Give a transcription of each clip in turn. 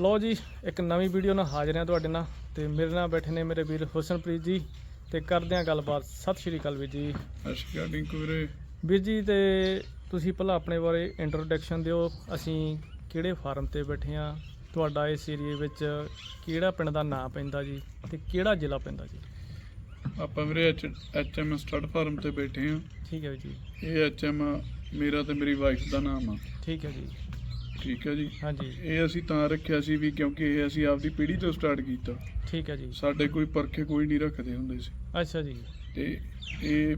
ਲਓ ਜੀ ਇੱਕ ਨਵੀਂ ਵੀਡੀਓ ਨਾਲ ਹਾਜ਼ਰ ਹਾਂ ਤੁਹਾਡੇ ਨਾਲ ਤੇ ਮੇਰੇ ਨਾਲ ਬੈਠੇ ਨੇ ਮੇਰੇ ਵੀਰ ਹੁਸਨਪ੍ਰੀਤ ਜੀ ਤੇ ਕਰਦੇ ਹਾਂ ਗੱਲਬਾਤ। ਸਤਿ ਸ਼੍ਰੀ ਅਕਾਲ ਵੀਰ ਜੀ। ਅਸ਼ਕਾ ਡਿੰਕੂ ਵੀਰੇ। ਵੀਰ ਜੀ ਤੇ ਤੁਸੀਂ ਪਹਿਲਾਂ ਆਪਣੇ ਬਾਰੇ ਇੰਟਰੋਡਕਸ਼ਨ ਦਿਓ। ਅਸੀਂ ਕਿਹੜੇ ਫਾਰਮ ਤੇ ਬੈਠੇ ਹਾਂ? ਤੁਹਾਡਾ ਇਸ ਏਰੀਏ ਵਿੱਚ ਕਿਹੜਾ ਪਿੰਡ ਦਾ ਨਾਂ ਪੈਂਦਾ ਜੀ ਤੇ ਕਿਹੜਾ ਜ਼ਿਲ੍ਹਾ ਪੈਂਦਾ ਜੀ? ਆਪਾਂ ਵੀਰੇ ਐਚ ਐਮ ਸਟੱਡ ਫਾਰਮ ਤੇ ਬੈਠੇ ਆ ਠੀਕ ਹੈ ਜੀ। ਇਹ ਐਚ ਐਮ ਮੇਰਾ ਤੇ ਮੇਰੀ ਵਾਈਫ ਦਾ ਨਾਮ ਆ। ਠੀਕ ਹੈ ਜੀ। ਠੀਕ ਹੈ ਜੀ। ਹਾਂਜੀ। ਇਹ ਅਸੀਂ ਤਾਂ ਰੱਖਿਆ ਸੀ ਵੀ ਕਿਉਂਕਿ ਇਹ ਅਸੀਂ ਆਪਦੀ ਪੀੜ੍ਹੀ ਤੋਂ ਸਟਾਰਟ ਕੀਤਾ। ਠੀਕ ਹੈ ਜੀ। ਸਾਡੇ ਕੋਈ ਪਰਖੇ ਕੋਈ ਨਹੀਂ ਰੱਖਦੇ ਹੁੰਦੇ ਸੀ। ਅੱਛਾ ਜੀ। ਤੇ ਇਹ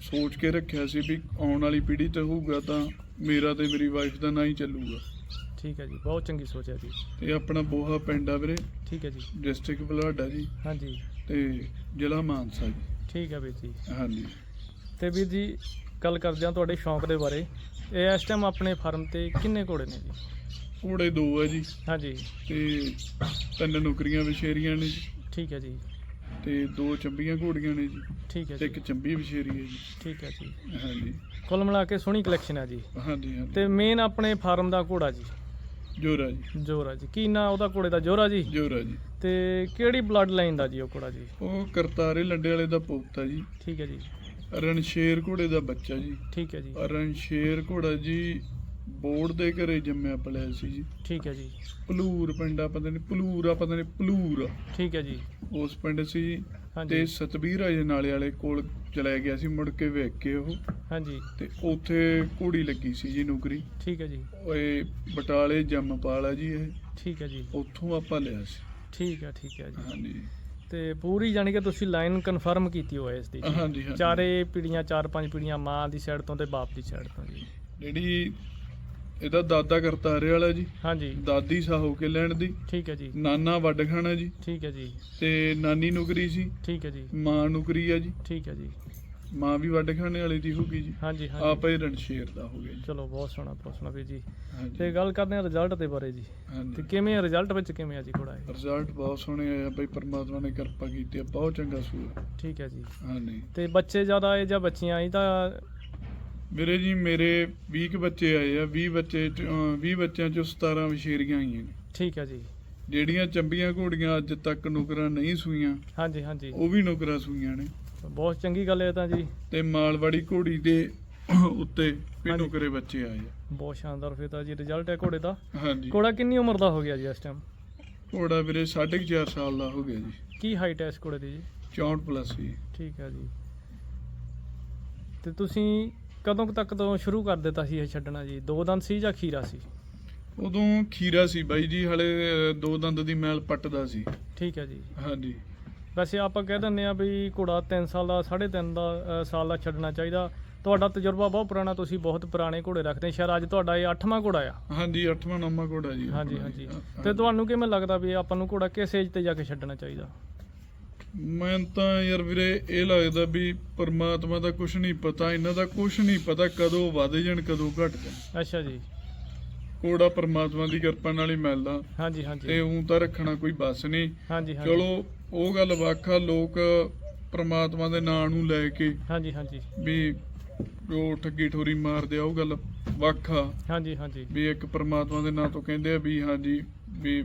ਸੋਚ ਕੇ ਰੱਖਿਆ ਸੀ ਵੀ ਆਉਣ ਵਾਲੀ ਪੀੜ੍ਹੀ ਤੇ ਹੋਊਗਾ ਤਾਂ ਮੇਰਾ ਤੇ ਮੇਰੀ ਵਾਈਫ ਦਾ ਨਾਂ ਹੀ ਚੱਲੂਗਾ। ਠੀਕ ਹੈ ਜੀ ਬਹੁਤ ਚੰਗੀ ਸੋਚ ਹੈ ਜੀ। ਇਹ ਆਪਣਾ ਬੋਹਾ ਪਿੰਡ ਆ ਵੀਰੇ। ਠੀਕ ਹੈ ਜੀ। ਡਿਸਟ੍ਰਿਕਟ ਬੁਲਾਡਾ ਜੀ। ਹਾਂਜੀ। ਤੇ ਜ਼ਿਲ੍ਹਾ ਮਾਨਸਾ ਜੀ। ਠੀਕ ਹੈ ਵੀਰ ਜੀ। ਹਾਂਜੀ। ਤੇ ਵੀਰ ਜੀ ਗੱਲ ਕਰਦੇ ਹਾਂ ਤੁਹਾਡੇ ਸ਼ੌਂਕ ਦੇ ਬਾਰੇ। ਇਹ ਇਸ ਟਾਈਮ ਆਪਣੇ ਫਾਰਮ ਤੇ ਕਿੰਨੇ ਘੋੜੇ ਨੇ ਜੀ? ਘੋੜੇ ਦੋ ਆ ਜੀ। ਹਾਂਜੀ। ਤੇ ਤਿੰਨ ਨੌਕਰੀਆਂ ਵਿਸ਼ੇਰੀਆਂ ਨੇ ਜੀ। ਠੀਕ ਹੈ ਜੀ। ਤੇ ਦੋ ਚੰਬੀਆਂ ਘੋੜੀਆਂ ਨੇ ਜੀ। ਠੀਕ ਹੈ ਤੇ ਜੀ। ਇੱਕ ਚੰਬੀ ਵਿਸ਼ੇਰੀ ਹੈ ਜੀ। ਠੀਕ ਹੈ ਜੀ। ਹਾਂਜੀ। ਕੁੱਲ ਮਿਲਾ ਕੇ ਸੋਹਣੀ ਕਲੈਕਸ਼ਨ ਹੈ ਜੀ। ਹਾਂਜੀ ਹਾਂਜੀ। ਤੇ ਮੇਨ ਆਪਣੇ ਫਾਰਮ ਦਾ ਘੋੜਾ ਜੀ? ਜੋਰਾ ਜੀ। ਜੋਰਾ ਜੀ। ਕੀ ਨਾਂ ਉਹਦਾ ਘੋੜੇ ਦਾ? ਜੋਰਾ ਜੀ? ਜੋਰਾ ਜੀ। ਤੇ ਕਿਹੜੀ ਬਲੱਡ ਲਾਈਨ ਦਾ ਜੀ ਉਹ ਘੋੜਾ ਜੀ? ਉਹ ਕਰਤਾਰੇ ਲੰਡੇ ਵਾਲੇ ਦਾ ਪੋਤਾ ਜੀ। ਠੀਕ ਹੈ ਜੀ। ਰਣਸ਼ੇਰ ਘੋੜੇ ਦਾ ਬੱਚਾ ਜੀ। ਠੀਕ ਹੈ ਜੀ। ਰਣਸ਼ੇਰ ਘੋੜਾ ਜੀ ਬੋਰਡ ਦੇ ਘਰੇ ਜੰਮਿਆ ਪਲਿਆ ਸੀ ਜੀ। ਠੀਕ ਹੈ ਜੀ। ਭਲੂਰ ਪਿੰਡਾ ਪਤਾ ਨਹੀਂ ਭਲੂਰ ਆ ਪਤਾ ਨਹੀਂ ਭਲੂਰ ਆ। ਠੀਕ ਹੈ ਜੀ। ਉਸ ਪਿੰਡ ਸੀ ਜੀ। ਤੇ ਸਤਬੀਰ ਅਜੇ ਨਾਲੇ ਵਾਲੇ ਕੋਲ ਚਲਾ ਗਿਆ ਸੀ ਮੁੜ ਕੇ ਵੇਖ ਕੇ ਉਹ। ਹਾਂਜੀ। ਤੇ ਉੱਥੇ ਘੋੜੀ ਲੱਗੀ ਸੀ ਜੀ ਨੌਕਰੀ। ਠੀਕ ਹੈ ਜੀ। ਓਏ ਬਟਾਲੇ ਜੰਮਪਾਲ ਆ ਜੀ ਇਹ। ਠੀਕ ਹੈ ਜੀ। ਉੱਥੋਂ ਆਪਾਂ ਲਿਆ ਸੀ। ਠੀਕ ਹੈ ਠੀਕ ਹੈ ਜੀ। ਹਾਂਜੀ। ਤੇ ਪੂਰੀ ਜਾਣੀ ਕਿ ਤੁਸੀਂ ਲਾਈਨ ਕਨਫਰਮ ਕੀਤੀ ਹੋਇਆ ਇਸ ਦੀ। ਜੀ। ਹਾਂਜੀ ਹਾਂਜੀ। ਚਾਰੇ ਪੀੜੀਆਂ ਚਾਰ ਪੰਜ ਪੀੜੀਆਂ ਮਾਂ ਦੀ ਸਾਈਡ ਤੋਂ ਤੇ ਬਾਪ ਦੀ ਸਾਈਡ ਤੋਂ ਜੀ। ਜਿਹੜੀ ਇਹਦਾ ਦਾਦਾ ਕਰਤਾਰੇ ਵਾਲਾ ਜੀ। ਹਾਂਜੀ। ਦਾਦੀ ਸਾਹੋ ਕੇ ਲੈਣ ਦੀ। ਠੀਕ ਹੈ ਜੀ। ਨਾਨਾ ਵੱਡ ਖਾਣਾ ਜੀ। ਠੀਕ ਹੈ ਜੀ। ਤੇ ਨਾਨੀ ਨੌਕਰੀ ਸੀ। ਠੀਕ ਹੈ ਜੀ। ਮਾਂ ਨੌਕਰੀ ਆ ਜੀ। ਠੀਕ ਹੈ ਜੀ। ਮਾਂ ਵੀ ਵੱਡ ਖਾਣੇ ਵਾਲੀ ਦੀ ਹੋਗੀ ਜੀ। ਹਾਂਜੀ ਹਾਂਜੀ। ਆਪਾ ਹੀ ਰਣਸ਼ੇਰ ਦਾ ਹੋ ਗਿਆ ਜੀ। ਚਲੋ ਬਹੁਤ ਸੋਹਣਾ ਬਹੁਤ ਸੋਹਣਾ ਵੀਰ ਜੀ। ਤੇ ਗੱਲ ਕਰਦੇ ਹਾਂ ਰਿਜ਼ਲਟ ਦੇ ਬਾਰੇ ਜੀ। ਤੇ ਕਿਵੇਂ ਆ ਰਿਜ਼ਲਟ ਵਿੱਚ ਕਿਵੇਂ ਆ ਜੀ ਘੋੜਾ ਇਹ ਰਿਜ਼ਲਟ ਬਹੁਤ ਸੋਹਣੇ ਆਏ ਆ ਬਈ ਪਰਮਾਤਮਾ ਨੇ ਕਿਰਪਾ ਕੀਤੀ ਆ ਬਹੁਤ ਚੰਗਾ ਸੂਆ। ਠੀਕ ਹੈ ਜੀ। ਹਾਂਜੀ। ਤੇ ਬੱਚੇ ਜ਼ਿਆਦਾ ਆਏ ਜਾਂ ਬੱਚੀਆਂ ਆਈ ਤਾਂ ਵੀਰੇ ਜੀ ਮੇਰੇ 20 ਕੁ ਬੱਚੇ ਆਏ ਆ 20 ਬੱਚੇ ਚ- ਅਹ 20 ਬੱਚਿਆਂ ਚੋਂ 17 ਵਿਸ਼ੇਰੀਆਂ ਆਈਆਂ ਨੇ। ਠੀਕ ਹੈ ਜੀ। ਜਿਹੜੀਆਂ ਚੰਬੀਆਂ ਘੋੜੀਆਂ ਅੱਜ ਤੱਕ ਨੁਕਰਾਂ ਨਹੀਂ ਸੂਈਆਂ ਹਾਂਜੀ ਹਾਂਜੀ। ਉਹ ਵੀ ਨੁਕਰਾਂ ਸੂਈਆਂ ਨੇ। ਬਹੁਤ ਚੰਗੀ ਗੱਲ ਹੈ ਤਾਂ ਜੀ। ਤੇ ਮਾਲਵਾੜੀ ਘੋੜੀ ਦੇ ਉੱਤੇ ਹਾਂਜੀ। ਨੁਕਰੇ ਬੱਚੇ ਆਏ ਆ। ਬਹੁਤ ਸ਼ਾਨਦਾਰ ਫਿਰ ਤਾਂ ਜੀ ਰਿਜ਼ਲਟ ਹੈ ਘੋੜੇ ਦਾ। ਹਾਂਜੀ। ਘੋੜਾ ਕਿੰਨੀ ਉਮਰ ਦਾ ਹੋ ਗਿਆ ਜੀ ਇਸ ਟਾਈਮ ਘੋੜਾ ਵੀਰੇ 4.5 ਸਾਲ ਦਾ ਹੋ ਗਿਆ ਜੀ। ਕੀ ਹਾਈਟ ਹੈ ਇਸ ਘੋੜੇ ਦੀ ਜੀ? 64 ਪਲੱਸ ਜੀ। ਠੀਕ ਹੈ ਜੀ। ਤੇ ਤੁਸੀਂ ਕਦੋਂ ਤੱਕ ਤੋਂ ਸ਼ੁਰੂ ਕਰ ਦਿੱਤਾ ਸੀ ਇਹ ਛੱਡਣਾ ਜੀ? ਦੋ ਦੰਦ ਸੀ ਜਾਂ ਖੀਰਾ ਸੀ? ਉਦੋਂ ਖੀਰਾ ਸੀ ਬਾਈ ਜੀ ਹਲੇ ਦੋ ਦੰਦ ਦੀ ਮੈਲ ਪੱਟਦਾ ਸੀ। ਠੀਕ ਹੈ ਜੀ। ਹਾਂਜੀ। ਵੈਸੇ ਆਪਾਂ ਕਹਿ ਦਿੰਦੇ ਆ ਵੀ ਘੋੜਾ 3 ਸਾਲ ਦਾ 3.5 ਦਾ ਸਾਲ ਦਾ ਛੱਡਣਾ ਚਾਹੀਦਾ। ਤੁਹਾਡਾ ਤਜਰਬਾ ਬਹੁਤ ਪੁਰਾਣਾ ਤੁਸੀਂ ਬਹੁਤ ਪੁਰਾਣੇ ਘੋੜੇ ਰੱਖਦੇ। ਸ਼ਾਇਦ ਅੱਜ ਤੁਹਾਡਾ ਇਹ 8ਵਾਂ ਘੋੜਾ ਆ। ਹਾਂਜੀ 8ਵਾਂ 9ਵਾਂ ਘੋੜਾ ਜੀ ਹਾਂਜੀ ਹਾਂਜੀ। ਤੇ ਤੁਹਾਨੂੰ ਕਿਵੇਂ ਲੱਗਦਾ ਵੀ ਆਪਾਂ ਨੂੰ ਘੋੜਾ ਕਿਸ ਏਜ ਤੇ ਜਾ ਕੇ ਛੱਡਣਾ ਚਾਹੀਦਾ? ਮੈਂ ਤਾਂ ਯਾਰ ਵੀਰੇ ਇਹ ਲੱਗਦਾ ਵੀ ਪਰਮਾਤਮਾ ਦਾ ਕੁਝ ਨਹੀਂ ਪਤਾ ਇਹਨਾਂ ਦਾ ਕੁਝ ਨਹੀਂ ਪਤਾ ਕਦੋਂ ਵਧ ਜਾਣ ਕਦੋਂ ਘਟ ਜਾਣ। ਅੱਛਾ ਜੀ। ਕੋੜਾ ਪਰਮਾਤਮਾ ਦੀ ਕਿਰਪਾ ਨਾਲ ਹੀ ਮਿਲਦਾ। ਹਾਂਜੀ ਤੇ ਹਾਂਜੀ ਉਂ ਤਾਂ ਰੱਖਣਾ ਕੋਈ ਬਸ ਨਹੀਂ। ਹਾਂਜੀ ਹਾਂਜੀ। ਚਲੋ ਉਹ ਗੱਲ ਵੱਖਾ ਲੋਕ ਪਰਮਾਤਮਾ ਦੇ ਨਾਂ ਨੂੰ ਲੈ ਕੇ ਹਾਂਜੀ ਹਾਂਜੀ। ਵੀ ਉਹ ਠੱਗੀ ਠੋਰੀ ਮਾਰਦੇ ਆ ਉਹ ਗੱਲ ਵੱਖਾ ਹਾਂਜੀ ਹਾਂਜੀ। ਵੀ ਇੱਕ ਪਰਮਾਤਮਾ ਦੇ ਨਾਂ ਤੋਂ ਕਹਿੰਦੇ ਆ ਵੀ ਹਾਂਜੀ ਵੀ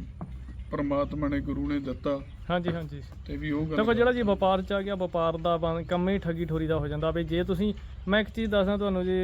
ਪਰਮਾਤਮਾ ਨੇ ਗੁਰੂ ਨੇ ਦਿੱਤਾ। ਹਾਂਜੀ ਹਾਂਜੀ। ਤੇ ਵੀ ਉਹ ਦੇਖੋ ਗੱਲ ਜਿਹੜਾ ਜੀ ਵਪਾਰ ਚ ਆ ਗਿਆ ਵਪਾਰ ਦਾ ਕੰਮ ਹੀ ਠੱਗੀ ਠੋਰੀ ਦਾ ਹੋ ਜਾਂਦਾ। ਵੀ ਜੇ ਤੁਸੀਂ ਮੈਂ ਇੱਕ ਚੀਜ਼ ਦੱਸਦਾ ਤੁਹਾਨੂੰ ਜੀ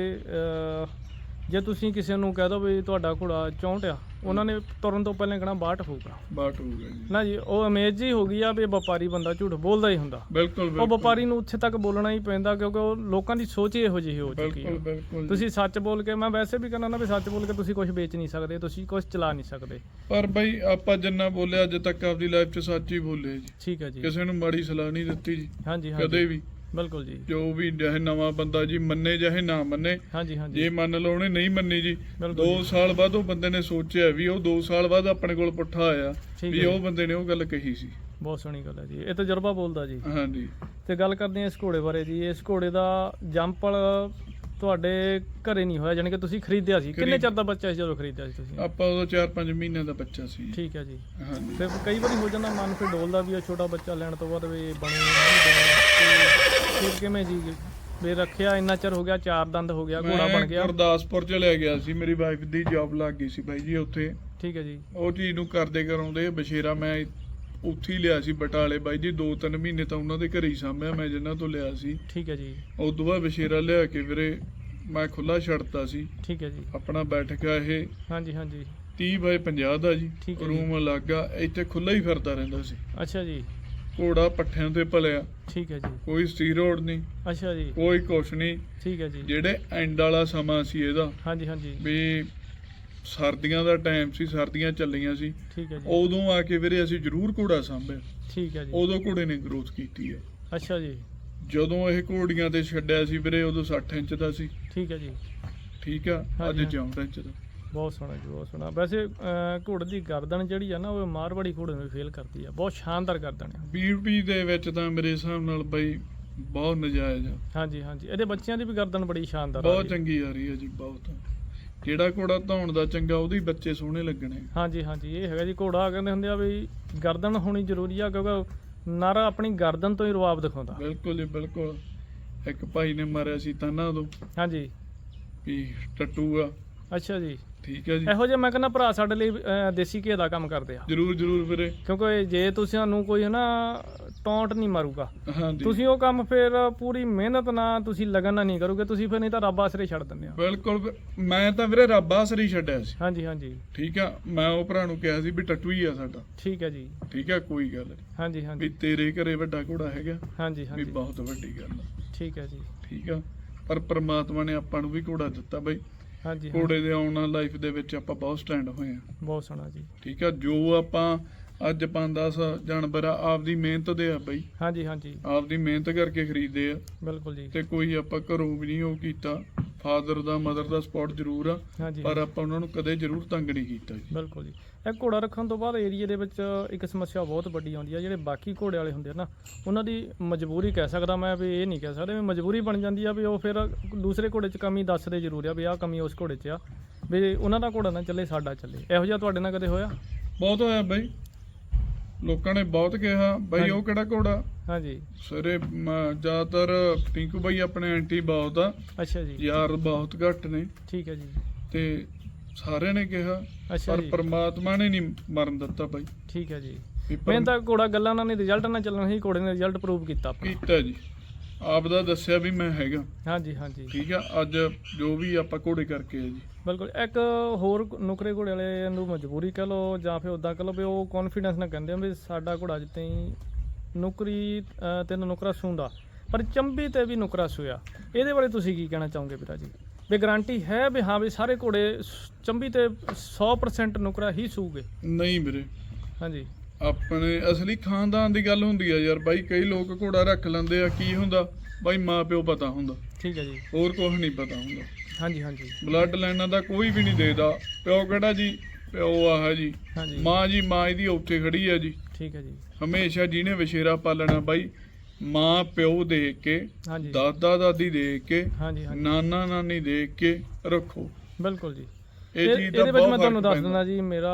ਜੇ ਤੁਸੀਂ ਕਿਸੇ ਨੂੰ ਕਹਿ ਦੋ ਵੀ ਤੁਹਾਡਾ ਘੋੜਾ 64 ਆ ਉਹਨਾਂ ਨੇ ਤੁਰਨ ਤੋਂ ਪਹਿਲਾਂ ਕਹਿਣਾ 62 ਹੋਊਗਾ। ਬਾਟ ਹੋ ਗਿਆ ਜੀ। ਨਾ ਜੀ ਉਹ ਇਮੇਜ ਹੀ ਹੋ ਗਈ ਆ ਵੀ ਵਪਾਰੀ ਬੰਦਾ ਝੂਠ ਬੋਲਦਾ ਹੀ ਹੁੰਦਾ। ਬਿਲਕੁਲ ਉਹ ਬਿਲਕੁਲ। ਵਪਾਰੀ ਨੂੰ ਉੱਥੇ ਤੱਕ ਬੋਲਣਾ ਹੀ ਪੈਂਦਾ ਕਿਉਂਕਿ ਉਹ ਲੋਕਾਂ ਦੀ ਸੋਚ ਹੀ ਇਹੋ ਜਿਹੀ ਹੋ ਚੁੱਕੀ ਬਿਲਕੁਲ ਹੈ ਬਿਲਕੁਲ ਜੀ। ਤੁਸੀਂ ਸੱਚ ਬੋਲ ਕੇ ਮੈਂ ਵੈਸੇ ਵੀ ਕਹਿੰਦਾ ਨਾ ਵੀ ਸੱਚ ਬੋਲ ਕੇ ਤੁਸੀਂ ਕੁਝ ਵੇਚ ਨਹੀਂ ਸਕਦੇ ਤੁਸੀਂ ਕੁਝ ਚਲਾ ਨਹੀਂ ਸਕਦੇ। ਪਰ ਬਈ ਆਪਾਂ ਜਿੰਨਾ ਬੋਲਿਆ ਅੱਜ ਤੱਕ ਆਪਦੀ ਲਾਈਫ 'ਚ ਸੱਚ ਹੀ ਬੋਲੇ ਜੀ। ਠੀਕ ਹੈ ਜੀ। ਕਿਸੇ ਨੂੰ ਮਾੜੀ ਸਲਾਹ ਨਹੀਂ ਦਿੱਤੀ ਜੀ। ਹਾਂਜੀ ਕਦੇ ਹਾਂਜੀ ਵੀ। ਬਿਲਕੁਲ ਜੀ। ਜੋ ਵੀ ਚਾਹੇ ਨਵਾਂ ਬੰਦਾ ਜੀ ਮੰਨੇ ਚਾਹੇ ਨਾ ਮੰਨੇ। ਹਾਂਜੀ ਹਾਂਜੀ। ਜੇ ਮੰਨ ਲਓ ਉਹਨੇ ਨਹੀਂ ਮੰਨੀ ਜੀ ਬਿਲਕੁਲ 2 ਸਾਲ ਬਾਅਦ ਉਹ ਬੰਦੇ ਨੇ ਸੋਚਿਆ ਵੀ ਉਹ 2 ਸਾਲ ਬਾਅਦ ਆਪਣੇ ਕੋਲ ਪੁੱਠਾ ਆਇਆ ਵੀ ਉਹ। ਬੰਦੇ ਨੇ ਉਹ ਗੱਲ ਕਹੀ ਸੀ। ਬਹੁਤ ਸੋਹਣੀ ਗੱਲ ਹੈ ਜੀ। ਇਹ ਤਜਰਬਾ ਬੋਲਦਾ ਜੀ। ਹਾਂਜੀ। ਤੇ ਗੱਲ ਕਰਦੇ ਹਾਂ ਇਸ ਘੋੜੇ ਬਾਰੇ ਜੀ। ਇਸ ਘੋੜੇ ਦਾ ਜੰਪਲ ਤੁਹਾਡੇ ਘਰੇ ਨਹੀਂ ਹੋਇਆ ਜਾਣੀ ਕਿ ਤੁਸੀਂ ਖਰੀਦਿਆ ਸੀ। ਕਿੰਨੇ ਚਿਰ ਦਾ ਬੱਚਾ ਸੀ ਜਦੋਂ ਖਰੀਦਿਆ ਸੀ ਤੁਸੀਂ? ਆਪਾਂ ਉਦੋਂ 4-5 ਮਹੀਨਿਆਂ ਦਾ ਬੱਚਾ ਸੀ। ਠੀਕ ਹੈ ਜੀ। ਹਾਂਜੀ। ਤੇ ਕਈ ਵਾਰੀ ਹੋ ਜਾਂਦਾ ਮਨ ਫਿਰ ਡੋਲਦਾ ਵੀ ਇਹ ਛੋਟਾ ਬੱਚਾ ਲੈਣ ਤੋਂ ਬਾਅਦ ਵੀ ਬਣੇ ਨਹੀਂ ਫਿਰ ਕਿਵੇਂ ਜੀ? ਵੀ ਰੱਖਿਆ ਇੰਨਾ ਚਿਰ ਹੋ ਗਿਆ ਚਾਰ ਦੰਦ ਹੋ ਗਿਆ ਘੋੜਾ ਬਣ ਗਿਆ। ਗੁਰਦਾਸਪੁਰ ਚ ਲੈ ਗਿਆ ਸੀ ਮੇਰੀ ਵਾਈਫ ਦੀ ਜੌਬ ਲੱਗ ਗਈ ਸੀ ਬਾਈ ਜੀ ਉੱਥੇ। ਠੀਕ ਹੈ ਜੀ। ਉਹ ਚੀਜ਼ ਨੂੰ ਕਰਦੇ ਕਰਾਉਂਦੇ ਬਸ਼ੇਰਾ ਮੈਂ ਉੱਥੇ ਹੀ ਲਿਆ ਸੀ ਬਟਾਲੇ ਬਾਈ ਜੀ 2-3 ਮਹੀਨੇ ਤਾਂ ਉਹਨਾਂ ਦੇ ਘਰੇ ਹੀ ਸਾਂਭਿਆ ਮੈਂ ਜਿਨ੍ਹਾਂ ਤੋਂ ਲਿਆ ਸੀ। ਠੀਕ ਹੈ ਜੀ। ਉਸ ਤੋਂ ਬਾਅਦ ਬਸ਼ੇਰਾ ਲਿਆ ਕੇ ਵੀਰੇ ਮੈਂ ਖੁੱਲਾ ਛੱਡਤਾ ਸੀ। ਠੀਕ ਹੈ ਜੀ। ਆਪਣਾ ਬੈਠਕ ਇਹ। ਹਾਂਜੀ ਹਾਂਜੀ। 30 ਬਾਈ 50 ਦਾ ਜੀ। ਰੂਮ ਅਲੱਗ ਆ ਇੱਥੇ ਖੁੱਲਾ ਹੀ ਫਿਰਦਾ ਰਹਿੰਦਾ ਸੀ। ਅੱਛਾ ਜੀ। ਘੋੜਾ ਪੱਠਿਆਂ ਤੇ ਪਲਿਆ ਠੀਕ ਹੈ ਜੀ। ਕੋਈ ਸਟੀਰੋਇਡ ਨਹੀਂ। ਅੱਛਾ ਜੀ। ਕੋਈ ਕੁਛ ਨਹੀਂ। ਠੀਕ ਹੈ ਜੀ। ਜਿਹੜੇ ਐਂਡ ਵਾਲਾ ਸਮਾਂ ਸੀ ਇਹਦਾ ਹਾਂਜੀ ਹਾਂਜੀ। ਵੀ ਸਰਦੀਆਂ ਦਾ ਟਾਈਮ ਸੀ ਸਰਦੀਆਂ ਚੱਲੀਆਂ ਸੀ। ਠੀਕ ਹੈ ਜੀ। ਉਦੋਂ ਆ ਕੇ ਵੀਰੇ ਅਸੀਂ ਜ਼ਰੂਰ ਘੋੜਾ ਸਾਂਭਿਆ। ਠੀਕ ਹੈ ਜੀ। ਉਦੋਂ ਘੋੜੇ ਨੇ ਗਰੋਥ ਕੀਤੀ ਹੈ। ਅੱਛਾ ਜੀ। ਜਦੋਂ ਇਹ ਘੋੜੀਆਂ ਤੇ ਛੱਡਿਆ ਸੀ ਵੀਰੇ ਉਦੋਂ 60 ਇੰਚ ਦਾ ਸੀ। ਠੀਕ ਹੈ ਜੀ। ਠੀਕ ਆ? ਅੱਜ ਹਾਂ। 64 ਇੰਚ ਦਾ। ਬਹੁਤ ਸੋਹਣਾ ਜੀ ਬਹੁਤ ਸੋਹਣਾ। ਵੈਸੇ ਘੋੜੇ ਦੀ ਗਰਦਨ ਜਿਹੜੀ ਆ ਨਾ ਉਹ ਮਾਰਵਾੜੀ ਘੋੜੇ ਨੂੰ ਫੇਲ ਕਰਦੀ ਆ। ਬਹੁਤ ਸ਼ਾਨਦਾਰ ਗਰਦਨ ਆ। ਬੀਊਟੀ ਦੇ ਵਿੱਚ ਤਾਂ ਮੇਰੇ ਹਿਸਾਬ ਨਾਲ ਬਈ ਬਹੁਤ ਨਜਾਇਜ਼ ਆ। ਹਾਂਜੀ ਹਾਂਜੀ। ਇਹਦੇ ਬੱਚਿਆਂ ਦੀ ਵੀ ਗਰਦਨ ਬੜੀ ਸ਼ਾਨਦਾਰ ਆ ਬਹੁਤ। ਚੰਗੀ ਆ ਰਹੀ ਹੈ ਜੀ ਬਹੁਤ। ਜਿਹੜਾ ਘੋੜਾ ਧੌਣ ਦਾ ਚੰਗਾ ਉਹਦੇ ਬੱਚੇ ਸੋਹਣੇ ਲੱਗਣੇ। ਹਾਂਜੀ ਹਾਂਜੀ। ਇਹ ਹੈਗਾ ਜੀ ਘੋੜਾ ਕਹਿੰਦੇ ਹੁੰਦੇ ਆ ਵੀ ਗਰਦਨ ਹੋਣੀ ਜ਼ਰੂਰੀ ਆ ਕਿਉਂਕਿ ਨਰ ਆਪਣੀ ਗਰਦਨ ਤੋਂ ਹੀ ਰਵਾਬ ਦਿਖਾਉਂਦਾ। ਬਿਲਕੁਲ ਜੀ ਬਿਲਕੁਲ। ਇੱਕ ਭਾਈ ਨੇ ਮਾਰਿਆ ਸੀ ਤਾਨਾ ਉਦੋਂ ਹਾਂਜੀ। ਵੀ ਟੱਟੂ ਆ। ਅੱਛਾ ਜੀ। ਠੀਕ ਹੈ ਜੀ। ਇਹੋ ਜਿਹੇ ਮੈਂ ਕਹਿੰਦਾ ਭਰਾ ਸਾਡੇ ਲਈ ਅਹ, ਦੇਸੀ ਘੀ ਦਾ ਕੰਮ ਕਰਦੇ ਆ। ਜਰੂਰ ਜਰੂਰ ਵੀਰੇ। ਕਿਉਂਕਿ ਜੇ ਤੁਸੀਂ ਸਾਨੂੰ ਕੋਈ ਨਾ ਟੌਂਟ ਨਹੀਂ ਮਾਰੂਗਾ। ਹਾਂਜੀ। ਤੁਸੀਂ ਉਹ ਕੰਮ ਫਿਰ ਪੂਰੀ ਮਿਹਨਤ ਨਾਲ ਤੁਸੀਂ ਲਗਨ ਨਾਲ ਨਹੀਂ ਕਰੋਗੇ ਤੁਸੀਂ ਫਿਰ ਨਹੀਂ ਤਾਂ ਰੱਬ ਆਸਰੇ ਛੱਡ ਦਿੰਦੇ ਆ। ਬਿਲਕੁਲ ਵੀ- ਮੈਂ ਤਾਂ ਵੀਰੇ ਰੱਬ ਆਸਰੀ ਛੱਡਿਆ ਸੀ। ਹਾਂਜੀ ਹਾਂਜੀ। ਠੀਕ ਆ ਮੈਂ ਉਹ ਭਰਾ ਨੂੰ ਕਿਹਾ ਸੀ ਵੀ ਟੱਟੂ ਹੀ ਆ ਸਾਡਾ। ਠੀਕ ਹੈ ਜੀ। ਠੀਕ ਆ ਕੋਈ ਗੱਲ ਨਹੀਂ। ਹਾਂਜੀ ਵੀ ਹਾਂਜੀ ਤੇਰੇ ਘਰੇ ਵੱਡਾ ਘੋੜਾ ਹੈਗਾ ਹਾਂਜੀ ਵੀ ਹਾਂਜੀ। ਬਹੁਤ ਵੱਡੀ ਗੱਲ ਆ। ਠੀਕ ਹੈ ਜੀ। ਠੀਕ ਆ ਪਰ ਪ੍ਰਮਾਤਮਾ ਨੇ ਆਪਾਂ ਨੂੰ ਵੀ ਘੋੜਾ ਦਿੱਤਾ ਬਈ। ਹਾਂਜੀ। ਘੋੜੇ ਦੇ ਆਉਣ ਨਾਲ ਲਾਈਫ ਦੇ ਵਿੱਚ ਆਪਾਂ ਬਹੁਤ ਸਟੈਂਡ ਹੋਏ ਆ ਬਹੁਤ ਸੋਹਣਾ ਜੀ। ਠੀਕ ਆ ਜੋ ਆਪਾਂ ਅੱਜ 5-10 ਜਾਨਵਰ ਆ ਆਪਦੀ ਮਿਹਨਤ ਦੇ ਆ ਬਈ। ਹਾਂਜੀ ਹਾਂਜੀ। ਆਪਦੀ ਮਿਹਨਤ ਕਰਕੇ ਖਰੀਦੇ ਆ। ਬਿਲਕੁਲ ਜੀ। ਤੇ ਕੋਈ ਆਪਾਂ ਘਰੋਂ ਵੀ ਨਹੀਂ ਉਹ ਕੀਤਾ। ਫਾਦਰ ਦਾ ਮਦਰ ਦਾ ਸਪੋਰਟ ਜ਼ਰੂਰ ਆ ਹਾਂਜੀ ਪਰ ਆਪਾਂ ਉਹਨਾਂ ਨੂੰ ਕਦੇ ਜ਼ਰੂਰ ਤੰਗ ਨਹੀਂ ਕੀਤਾ ਜੀ। ਬਿਲਕੁਲ ਜੀ। ਇਹ ਘੋੜਾ ਰੱਖਣ ਤੋਂ ਬਾਅਦ ਏਰੀਏ ਦੇ ਵਿੱਚ ਇੱਕ ਸਮੱਸਿਆ ਬਹੁਤ ਵੱਡੀ ਆਉਂਦੀ ਆ ਜਿਹੜੇ ਬਾਕੀ ਘੋੜੇ ਵਾਲੇ ਹੁੰਦੇ ਆ ਨਾ ਉਹਨਾਂ ਦੀ ਮਜਬੂਰੀ ਕਹਿ ਸਕਦਾ ਮੈਂ ਵੀ ਇਹ ਨਹੀਂ ਕਹਿ ਸਕਦਾ ਵੀ ਮਜਬੂਰੀ ਬਣ ਜਾਂਦੀ ਆ ਵੀ ਉਹ ਫਿਰ ਦੂਸਰੇ ਘੋੜੇ 'ਚ ਕਮੀ ਦੱਸਦੇ ਜ਼ਰੂਰ ਆ ਵੀ ਆਹ ਕਮੀ ਉਸ ਘੋੜੇ 'ਚ ਆ ਵੀ ਉਹਨਾਂ ਦਾ ਘੋੜਾ ਨਾ ਚੱਲੇ ਸਾਡਾ ਚੱਲੇ। ਇਹੋ ਜਿਹਾ ਤੁਹਾਡੇ ਨਾਲ ਕਦੇ ਹੋਇਆ? ਬਹੁਤ ਹੋਇਆ ਬਈ। ਲੋਕਾਂ ਨੇ ਬਹੁਤ ਕਿਹਾ ਬਈ। ਉਹ ਕਿਹੜਾ ਘੋੜਾ? ਹਾਂਜੀ। ਸਰੇ ਜ਼ਿਆਦਾਤਰ ਟਿੰਕੂ ਬਾਈ ਆਪਣੇ ਐਂਟੀ ਬਹੁਤ ਆ। ਅੱਛਾ ਜੀ। ਯਾਰ ਬਹੁਤ ਘੱਟ ਨੇ। ਠੀਕ ਹੈ ਜੀ। ਤੇ ਸਾਰਿਆਂ ਨੇ ਕਿਹਾ ਪਰ ਪਰਮਾਤਮਾ ਨੇ ਨਹੀਂ ਮਰਨ ਦਿੱਤਾ ਬਾਈ। ਠੀਕ ਹੈ ਜੀ। ਮੈਂ ਤਾਂ ਘੋੜਾ ਗੱਲਾਂ ਨਾਲ ਨਹੀਂ ਰਿਜ਼ਲਟ ਨਾਲ ਚੱਲਣਾ ਸੀ ਘੋੜੇ ਨੇ ਰਿਜ਼ਲਟ ਪ੍ਰੂਵ ਕੀਤਾ ਆਪਣਾ। ਕੀਤਾ ਜੀ। ਆਪ ਦਾ ਦੱਸਿਆ ਵੀ ਮੈਂ ਹੈਗਾ। ਹਾਂਜੀ ਹਾਂਜੀ। ਠੀਕ ਆ ਅੱਜ ਜੋ ਵੀ ਆਪਾਂ ਘੋੜੇ ਕਰਕੇ ਆ ਜੀ। ਬਿਲਕੁਲ ਇੱਕ ਹੋਰ ਨੁਕਰੇ ਘੋੜੇ ਵਾਲੇ ਨੂੰ ਮਜਬੂਰੀ ਕਹ ਲਓ ਜਾਂ ਫਿਰ ਉਦਾਂ ਕਹ ਲਓ ਵੀ ਉਹ ਕੌਨਫੀਡੈਂਸ ਨਾਲ ਕਹਿੰਦੇ ਆ ਵੀ ਸਾਡਾ ਘੋੜਾ ਜਿੱਤੇ ਹੀ ਨੁਕਰੀ ਤਿੰਨ ਨੁਕਰਾ ਸੂੰਦਾ ਪਰ ਚੰਬੀ ਤੇ ਵੀ ਨੁਕਰਾ ਸੂਇਆ। ਇਹਦੇ ਬਾਰੇ ਤੁਸੀਂ ਕੀ ਕਹਿਣਾ ਚਾਹੋਗੇ ਵੀਰਾ ਜੀ? ਵੀ ਗਾਰੰਟੀ ਹੈ ਵੀ ਹਾਂ ਵੀ ਸਾਰੇ ਘੋੜੇ ਚੰਬੀ ਤੇ 100% ਨੁਕਰਾ ਹੀ ਸੂਗੇ? ਨਹੀਂ ਵੀਰੇ। ਹਾਂਜੀ। ਆਪਣੇ ਅਸਲੀ ਖਾਨਦਾਨ ਦੀ ਗੱਲ ਹੁੰਦੀ ਆ ਯਾਰ ਬਾਈ ਕਈ ਲੋਕ ਘੋੜਾ ਰੱਖ ਲੈਂਦੇ ਆ ਕੀ ਹੁੰਦਾ? ਬਾਈ ਮਾਂ ਪਿਓ ਪਤਾ ਹੁੰਦਾ। ਠੀਕ ਹੈ ਜੀ। ਹੋਰ ਕੁਝ ਨਹੀਂ ਪਤਾ ਹੁੰਦਾ। ਹਾਂਜੀ ਹਾਂਜੀ। ਬਲੱਡ ਲਾਈਨਾਂ ਦਾ ਕੋਈ ਵੀ ਨਹੀਂ ਦੇਦਾ। ਪਿਓ ਕਿਹੜਾ ਜੀ? ਪਿਓ ਆਹ ਜੀ। ਹਾਂਜੀ। ਮਾਂ ਜੀ ਮਾਂ ਇਹਦੀ ਉੱਥੇ ਖੜੀ ਆ ਜੀ। ਠੀਕ ਹੈ ਜੀ। ਹਮੇਸ਼ਾ ਜਿਹਨੇ ਵਸ਼ੇਰਾ ਪਾਲਣਾ ਬਾਈ ਮਾਂ ਪਿਓ ਦੇਖ ਕੇ ਹਾਂਜੀ। ਦਾਦਾ ਦਾਦੀ ਦੇਖ ਕੇ ਹਾਂਜੀ ਹਾਂਜੀ। ਨਾਨਾ ਨਾਨੀ ਦੇਖ ਕੇ ਰੱਖੋ। ਬਿਲਕੁਲ ਜੀ। ਇਹ ਚੀਜ਼ ਦਾ ਇਹਦੇ ਵਿੱਚ ਮੈਂ ਤੁਹਾਨੂੰ ਦੱਸ ਦਿੰਦਾ ਜੀ ਮੇਰਾ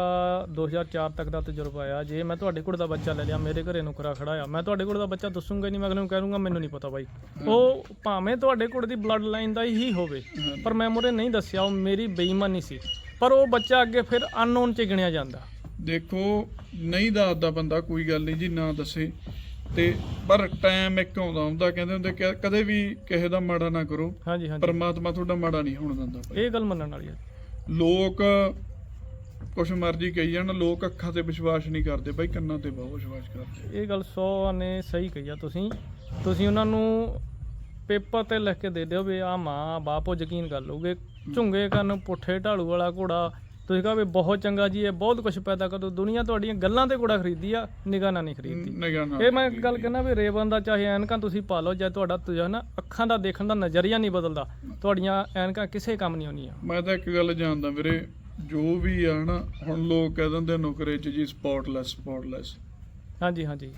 2004 ਤੱਕ ਦਾ ਤਜਰਬਾ ਆ ਜੇ ਮੈਂ ਤੁਹਾਡੇ ਕੋਲ ਦਾ ਬੱਚਾ ਲੈ ਲਿਆ ਮੇਰੇ ਘਰੇ ਨੁਕਰਾ ਖੜਾ ਆ। ਮੈਂ ਤੁਹਾਡੇ ਕੋਲ ਦਾ ਬੱਚਾ ਦੱਸੂਗਾ ਨਹੀਂ ਮੈਂ ਅਗਲੇ ਨੂੰ ਕਹਿ ਦੂੰਗਾ ਮੈਨੂੰ ਨਹੀਂ ਪਤਾ ਬਾਈ। ਉਹ ਭਾਵੇਂ ਤੁਹਾਡੇ ਕੋਲ ਦੀ ਬਲੱਡ ਲਾਈਨ ਦਾ ਹੀ ਹੋਵੇ। ਪਰ ਮੈਂ ਮੁਰੇ ਨਹੀਂ ਦੱਸਿਆ ਉਹ ਮੇਰੀ ਬੇਈਮਾਨੀ ਸੀ। ਪਰ ਉਹ ਬੱਚਾ ਅੱਗੇ ਫਿਰ ਅਨਨੋਨ ਚ ਗਿਣਿਆ ਜਾਂਦਾ। ਦੇਖੋ ਨਹੀਂ ਦੱਸਦਾ ਬੰਦਾ ਕੋਈ ਗੱਲ ਨਹੀਂ ਜੀ ਨਾ ਦੱਸੇ। ਤੇ ਪਰ ਟਾਈਮ ਇੱਕ ਆਉਂਦਾ ਹੁੰਦਾ ਕਹਿੰਦੇ ਹੁੰਦੇ ਕਦੇ ਵੀ ਕਿਸੇ ਦਾ ਮਾੜਾ ਨਾ ਕਰੋ। ਹਾਂਜੀ ਹਾਂਜੀ। ਪਰਮਾਤਮਾ ਤੁਹਾਡਾ ਮਾੜਾ ਨਹੀਂ ਹੋਣ ਦਿੰਦਾ। ਇਹ ਗੱਲ ਮੰਨਣ ਵਾਲੀ ਹੈ ਲੋਕ ਕੁਛ ਮਰਜ਼ੀ ਕਹੀ ਜਾਣ ਲੋਕ ਅੱਖਾਂ ਤੇ ਵਿਸ਼ਵਾਸ ਨਹੀਂ ਕਰਦੇ ਬਾਈ ਕੰਨਾਂ ਤੇ ਬਹੁਤ ਵਿਸ਼ਵਾਸ ਕਰਦੇ। ਇਹ ਗੱਲ 100 ਨੇ ਸਹੀ ਕਹੀ ਆ ਤੁਸੀਂ। ਤੁਸੀਂ ਉਹਨਾਂ ਨੂੰ ਪੇਪਰ ਤੇ ਲਿਖ ਕੇ ਦੇ ਦਿਓ ਵੀ ਆ ਮਾਂ ਬਾਪੋ ਯਕੀਨ ਕਰ ਲਓਗੇ। ਝੁੰਗੇ ਕੰਨ ਪੁੱਠੇ ਢਾਲੂ ਵਾਲਾ ਘੋੜਾ ਤੁਸੀਂ ਕਹੋ ਵੀ ਬਹੁਤ ਚੰਗਾ ਜੀ ਇਹ ਬਹੁਤ ਕੁਝ ਪੈਦਾ ਕਰੋ ਦੁਨੀਆ ਤੁਹਾਡੀਆਂ ਗੱਲਾਂ ਤੇ ਘੋੜਾ ਖਰੀਦੀ ਆ ਨਿਗਾਹ ਨਾਲ ਨਹੀਂ ਖਰੀਦਦੀ। ਇਹ ਮੈਂ ਗੱਲ ਕਹਿੰਦਾ ਵੀ ਰੇਵਨ ਦਾ ਚਾਹੇ ਐਨਕਾਂ ਤੁਸੀਂ ਪਾ ਲਓ ਜਾਂ ਤੁਹਾਡਾ ਤੁਜਾ ਨਾ ਅੱਖਾਂ ਦਾ ਦੇਖਣ ਦਾ ਨਜ਼ਰੀਆ ਨਹੀਂ ਬਦਲਦਾ ਤੁਹਾਡੀਆਂ ਐਨਕਾਂ ਕਿਸੇ ਕੰਮ ਨਹੀਂ ਆਉਣੀਆਂ ਮੈਂ ਤਾਂ ਇੱਕ ਗੱਲ ਜਾਣਦਾ ਵੀਰੇ ਜੋ ਵੀ ਆ ਨਾ ਹੁਣ ਲੋਕ ਕਹਿ ਦਿੰਦੇ ਨੁਕਰੇ ਚ ਜੀ ਸਪੌਟਲੈਸ ਸਪੌਟਲੈਸ ਹਾਂਜੀ ਹਾਂਜੀ।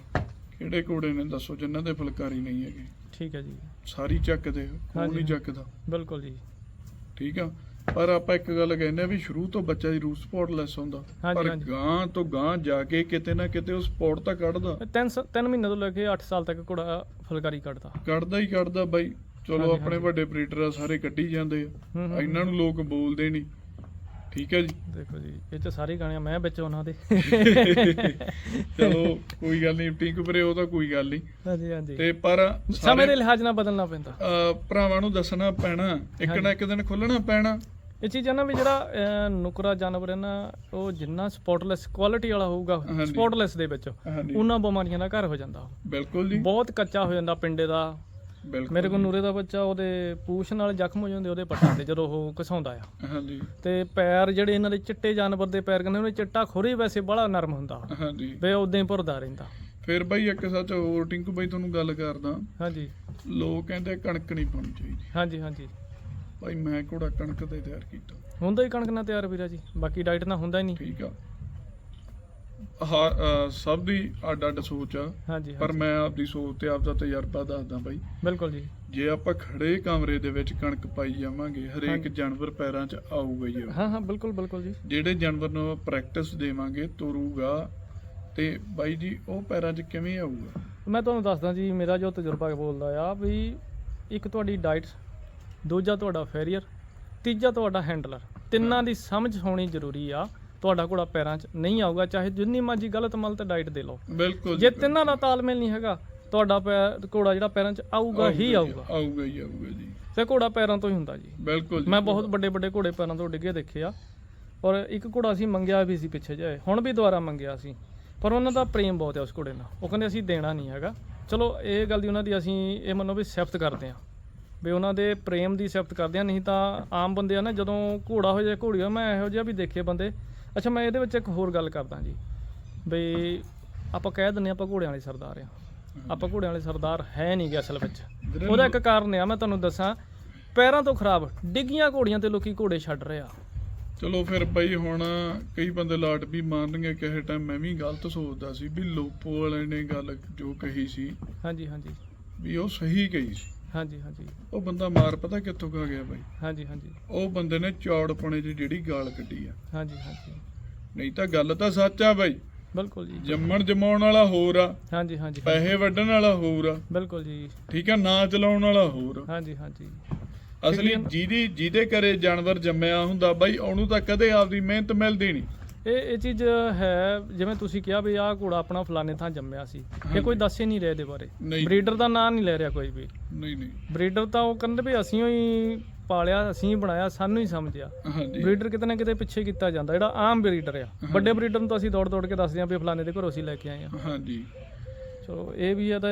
ਕਿਹੜੇ ਕੋੜੇ ਨੇ ਦੱਸੋ ਜਿਨ੍ਹਾਂ ਦੇ ਫੁਲਕਾਰੀ ਨਹੀਂ ਹੈਗੀ? ਠੀਕ ਹੈ ਜੀ। ਸਾਰੀ ਚੱਕਦੇ ਕੋਈ ਨਹੀਂ। ਚੱਕਦਾ। ਬਿਲਕੁਲ ਜੀ। ਠੀਕ ਆ? ਪਰ ਆਪਾਂ ਇੱਕ ਗੱਲ ਕਹਿੰਦੇ ਆ ਵੀ ਸ਼ੁਰੂ ਤੋਂ ਬੱਚਾ ਦੀ ਰੂਹ ਸਪੌਟਲੈਸ ਹੁੰਦਾ। ਹਾਂਜੀ, ਪਰ ਹਾਂਜੀ। ਗਾਂ ਤੋਂ ਗਾਂ ਜਾ ਕੇ ਕਿਤੇ ਨਾ ਕਿਤੇ ਉਹ ਸਪੌਟ ਤਾਂ ਕੱਢਦਾ। ਤਿੰਨ ਸ- ਤਿੰਨ ਮਹੀਨੇ ਤੋਂ ਲੈ ਕੇ 8 ਸਾਲ ਤੱਕ ਘੋੜਾ ਫੁਲਕਾਰੀ ਕੱਢਦਾ। ਕੱਢਦਾ ਹੀ ਕੱਢਦਾ ਬਾਈ। ਚਲੋ ਆਪਣੇ। ਵੱਡੇ ਬਰੀਡਰ ਆ ਸਾਰੇ ਕੱਢੀ ਜਾਂਦੇ ਹੂੰ, ਆ ਇਹਨਾਂ ਨੂੰ ਲੋਕ ਬੋਲਦੇ ਨਹੀਂ। ਠੀਕ ਹੈ ਜੀ? ਦੇਖੋ ਜੀ ਇਹ ਚ ਸਾਰੇ ਗਾਣੇ ਮੈਂ ਵਿੱਚ ਉਹਨਾਂ ਦੇ। ਚਲੋ ਕੋਈ ਗੱਲ ਨਹੀਂ ਟਿੰਕੂ ਵੀਰੇ ਉਹ ਤਾਂ ਕੋਈ ਗੱਲ ਨਹੀਂ। ਹਾਂਜੀ ਹਾਂਜੀ। ਤੇ ਪਰ ਸਮੇਂ ਸਾਰੇ ਦੇ ਲਿਹਾਜ਼ ਨਾਲ ਬਦਲਣਾ ਪੈਂਦਾ। ਅਹ ਭਰਾਵਾਂ ਨੂੰ ਦੱਸਣਾ ਪੈਣਾ ਇੱਕ ਨਾ ਇੱਕ ਦਿਨ ਖੁੱਲਣਾ ਪੈਣਾ। ਇਹ ਚੀਜ਼ ਹੈ ਨਾ ਵੀ ਜਿਹੜਾ ਅਹ, ਨੁਕਰਾ ਜਾਨਵਰ ਹੈ ਨਾ ਉਹ ਜਿੰਨਾ ਸਪੌਟਲੈਸ ਕੁਆਲਿਟੀ ਵਾਲਾ ਹੋਊਗਾ ਹਾਂਜੀ। ਸਪੌਟਲੈਸ ਦੇ ਵਿੱਚ ਹਾਂਜੀ। ਉਹਨਾਂ ਬਿਮਾਰੀਆਂ ਦਾ ਘਰ ਹੋ ਜਾਂਦਾ ਉਹ। ਬਿਲਕੁਲ ਜੀ। ਬਹੁਤ ਕੱਚਾ ਹੋ ਜਾਂਦਾ ਪਿੰਡੇ ਦਾ। ਬਿਲਕੁਲ ਮੇਰੇ ਕੋਲ ਨੂਰੇ ਦਾ ਬੱਚਾ ਉਹਦੇ ਪੂਛ ਨਾਲ ਜ਼ਖਮ ਹੋ ਜਾਂਦੇ ਉਹਦੇ ਪੱਟਾਂ ਤੇ ਜਦੋਂ ਉਹ ਘਸਾਉਂਦਾ ਆ। ਹਾਂਜੀ। ਤੇ ਪੈਰ ਜਿਹੜੇ ਇਹਨਾਂ ਦੇ ਚਿੱਟੇ ਜਾਨਵਰ ਦੇ ਪੈਰ ਕਹਿੰਦੇ ਉਹਨੇ ਚਿੱਟਾ ਖੁਰੀ ਵੈਸੇ ਬੜਾ ਨਰਮ ਹੁੰਦਾ। ਹਾਂਜੀ। ਵੇ ਉਦਾਂ ਹੀ ਭੁਰਦਾ ਰਹਿੰਦਾ। ਫਿਰ ਬਾਈ ਇੱਕ ਸੱਚ ਹੋਰ ਟਿੰਕੂ ਬਾਈ ਤੁਹਾਨੂੰ ਗੱਲ ਕਰਦਾ। ਹਾਂਜੀ। ਲੋਕ ਕਹਿੰਦੇ ਕਣਕ ਨਹੀਂ ਪਾਉਣੀ ਚਾਹੀਦੀ। ਹਾਂਜੀ ਹਾਂਜੀ। ਭਾਈ ਮੈਂ ਘੋੜਾ ਕਣਕ ਤੇ ਤਿਆਰ ਕੀਤਾ। ਹੁੰਦਾ ਹੀ ਕਣਕ ਨਾਲ ਤਿਆਰ ਵੀਰਾ ਜੀ ਬਾਕੀ ਡਾਈਟ ਨਾਲ ਹੁੰਦਾ ਹੀ ਨਹੀਂ। ਠੀਕ ਆ। ਹਾਂ ਸਭ ਦੀ ਅੱਡ ਅੱਡ ਸੋਚ ਆ। ਹਾਂਜੀ ਪਰ ਮੈਂ ਆਪਦੀ ਸੋਚ ਤੇ ਆਪਦਾ ਤਜਰਬਾ ਦੱਸਦਾ ਬਾਈ ਬਿਲਕੁਲ ਜੀ। ਜੇ ਆਪਾਂ ਖੜੇ ਕਮਰੇ ਦੇ ਵਿੱਚ ਕਣਕ ਪਾਈ ਜਾਵਾਂਗੇ ਹਰੇਕ। ਜਾਨਵਰ ਪੈਰਾਂ 'ਚ ਆਊਗਾ ਹੀ। ਹਾਂ ਹਾਂ ਬਿਲਕੁਲ ਬਿਲਕੁਲ ਜੀ। ਜਿਹੜੇ ਜਾਨਵਰ ਨੂੰ ਪ੍ਰੈਕਟਿਸ ਦੇਵਾਂਗੇ ਤੁਰੂਗਾ ਤੇ ਬਾਈ ਜੀ ਉਹ ਪੈਰਾਂ 'ਚ ਕਿਵੇਂ ਆਊਗਾ? ਮੈਂ ਤੁਹਾਨੂੰ ਦੱਸਦਾ ਜੀ ਮੇਰਾ ਜੋ ਤਜਰਬਾ ਬੋਲਦਾ ਆ ਵੀ ਇੱਕ ਤੁਹਾਡੀ ਡਾਈਟ ਦੂਜਾ ਤੁਹਾਡਾ ਫੈਰੀਅਰ ਤੀਜਾ ਤੁਹਾਡਾ ਹੈਂਡਲਰ। ਤਿੰਨਾਂ ਦੀ ਸਮਝ ਹੋਣੀ ਜ਼ਰੂਰੀ ਆ। ਤੁਹਾਡਾ ਘੋੜਾ ਪੈਰਾਂ 'ਚ ਨਹੀਂ ਆਊਗਾ ਚਾਹੇ ਜਿੰਨੀ ਮਰਜ਼ੀ ਗਲਤ ਮਲ ਤੇ ਡਾਈਟ ਦੇ ਲਓ। ਬਿਲਕੁਲ ਜੇ ਤਿੰਨਾਂ ਦਾ ਤਾਲਮੇਲ ਨਹੀਂ ਹੈਗਾ ਤੁਹਾਡਾ ਪੈਰ ਘੋੜਾ ਜਿਹੜਾ ਪੈਰਾਂ 'ਚ ਆਊਗਾ ਹੀ ਆਊਗਾ ਆਊਗਾ। ਹੀ ਆਊਗਾ ਜੀ। ਤੇ ਘੋੜਾ ਪੈਰਾਂ ਤੋਂ ਹੀ ਹੁੰਦਾ ਜੀ। ਬਿਲਕੁਲ ਮੈਂ ਬਹੁਤ ਵੱਡੇ ਵੱਡੇ ਘੋੜੇ ਪੈਰਾਂ ਤੋਂ ਡਿੱਗੇ ਦੇਖੇ ਆ। ਔਰ ਇੱਕ ਘੋੜਾ ਸੀ ਮੰਗਿਆ ਵੀ ਸੀ ਪਿੱਛੇ ਜਾਏ ਹੁਣ ਵੀ ਦੁਬਾਰਾ ਮੰਗਿਆ ਸੀ। ਪਰ ਉਹਨਾਂ ਦਾ ਪ੍ਰੇਮ ਬਹੁਤ ਹੈ ਉਸ ਘੋੜੇ ਨਾਲ। ਉਹ ਕਹਿੰਦੇ ਅਸੀਂ ਦੇਣਾ ਨਹੀਂ ਹੈਗਾ। ਚਲੋ ਇਹ ਗੱਲ ਦੀ ਉਹਨਾਂ ਦੀ ਅਸੀਂ ਇਹ ਮੰਨੋ ਵੀ ਸਿਫਤ ਕਰਦੇ ਆ। ਵੀ ਉਹਨਾਂ ਦੇ ਪ੍ਰੇਮ ਦੀ ਸਿਫਤ ਕਰਦੇ ਆ ਨਹੀਂ ਤਾਂ ਆਮ ਬੰਦੇ ਆ ਨਾ ਜਦੋਂ ਘੋੜਾ ਹੋ ਜਾਏ ਘੋੜੀ ਹੋ ਮੈਂ ਇਹੋ ਜਿਹਾ ਵੀ ਦੇਖੇ ਬੰਦੇ। ਅੱਛਾ ਮੈਂ ਇਹਦੇ ਵਿੱਚ ਇੱਕ ਹੋਰ ਗੱਲ ਕਰਦਾ ਜੀ। ਵੀ ਆਪਾਂ ਕਹਿ ਦਿੰਦੇ ਹਾਂ ਆਪਾਂ ਘੋੜਿਆਂ ਵਾਲੇ ਸਰਦਾਰ ਆ। ਆਪਾਂ ਘੋੜਿਆਂ ਵਾਲੇ ਸਰਦਾਰ ਹੈ ਨਹੀਂ ਗੇ ਅਸਲ ਵਿੱਚ। ਉਹਦਾ ਇੱਕ ਕਾਰਨ ਆ ਮੈਂ ਤੁਹਾਨੂੰ ਦੱਸਾਂ। ਪੈਰਾਂ ਤੋਂ ਖਰਾਬ ਡਿੱਗੀਆਂ ਘੋੜੀਆਂ ਤੇ ਲੋਕੀ ਘੋੜੇ ਛੱਡ ਰਹੇ ਆ। ਚਲੋ ਫਿਰ ਬਈ ਹੁਣ ਕਈ ਬੰਦੇ ਲਾਟ ਵੀ ਮਾਰਨਗੇ ਕਿਸੇ ਟਾਈਮ ਮੈਂ ਵੀ ਗਲਤ ਸੋਚਦਾ ਸੀ ਵੀ ਲੋਪੋ ਵਾਲੇ ਨੇ ਗੱਲ ਜੋ ਕਹੀ ਸੀ। ਹਾਂਜੀ ਹਾਂਜੀ। ਵੀ ਉਹ ਸਹੀ ਕਹੀ ਸੀ। ਹਾਂਜੀ ਹਾਂਜੀ। ਉਹ ਬੰਦਾ ਮਾਰ ਪਤਾ ਕਿੱਥੋਂ ਖਾ ਗਿਆ ਬਾਈ? ਹਾਂਜੀ ਹਾਂਜੀ। ਉਹ ਬੰਦੇ ਨੇ ਚੌੜਪਣੇ 'ਚ ਜਿਹੜੀ ਗਾਲ ਕੱਢੀ ਆ। ਹਾਂਜੀ ਹਾਂਜੀ। ਨਹੀਂ ਤਾਂ ਗੱਲ ਤਾਂ ਸੱਚ ਆ ਬਾਈ। ਬਿਲਕੁਲ ਜੀ। ਜੰਮਣ ਜਮਾਉਣ ਵਾਲਾ ਹੋਰ ਆ। ਹਾਂਜੀ ਹਾਂਜੀ। ਪੈਸੇ ਵੱਢਣ ਵਾਲਾ ਹੋਰ ਆ। ਬਿਲਕੁਲ ਜੀ। ਠੀਕ ਆ ਨਾਂ ਚਲਾਉਣ ਵਾਲਾ ਹੋਰ ਆ। ਹਾਂਜੀ ਹਾਂਜੀ। ਅਸਲੀ? ਜਿਹਦੀ ਜਿਹਦੇ ਘਰੇ ਜਾਨਵਰ ਜੰਮਿਆ ਹੁੰਦਾ ਬਾਈ ਉਹਨੂੰ ਤਾਂ ਕਦੇ ਆਪਦੀ ਮਿਹਨਤ ਮਿਲਦੀ ਨਹੀਂ। ਇਹ ਇਹ ਚੀਜ਼ ਹੈ ਜਿਵੇਂ ਤੁਸੀਂ ਕਿਹਾ ਵੀ ਆਹ ਘੋੜਾ ਆਪਣਾ ਫਲਾਣੇ ਥਾਂ ਜੰਮਿਆ ਸੀ। ਇਹ। ਕੋਈ ਦੱਸ ਹੀ ਨਹੀਂ ਰਿਹਾ ਇਹਦੇ ਬਾਰੇ। ਨਹੀਂ। ਬਰੀਡਰ ਦਾ ਨਾਂ ਨਹੀਂ ਲੈ ਰਿਹਾ ਕੋਈ ਵੀ। ਨਹੀਂ ਨਹੀਂ। ਬਰੀਡਰ ਤਾਂ ਉਹ ਕਹਿੰਦੇ ਵੀ ਅਸੀਂ ਹੀ ਪਾਲਿਆ ਅਸੀਂ ਹੀ ਬਣਾਇਆ ਸਾਨੂੰ ਹੀ ਸਮਝਿਆ। ਹਾਂਜੀ। ਬਰੀਡਰ ਕਿਤੇ ਨਾ ਕਿਤੇ ਪਿੱਛੇ ਕੀਤਾ ਜਾਂਦਾ ਜਿਹੜਾ ਆਮ ਬਰੀਡਰ ਆ। ਵੱਡੇ ਬਰੀਡਰ ਨੂੰ ਤਾਂ ਅਸੀਂ ਦੌੜ ਦੌੜ ਕੇ ਦੱਸਦੇ ਹਾਂ ਵੀ ਫਲਾਣੇ ਦੇ ਘਰੋਂ ਅਸੀਂ ਲੈ ਕੇ ਆਏ ਆ ਹਾਂਜੀ। ਚਲੋ ਇਹ ਵੀ ਹੈ ਤਾਂ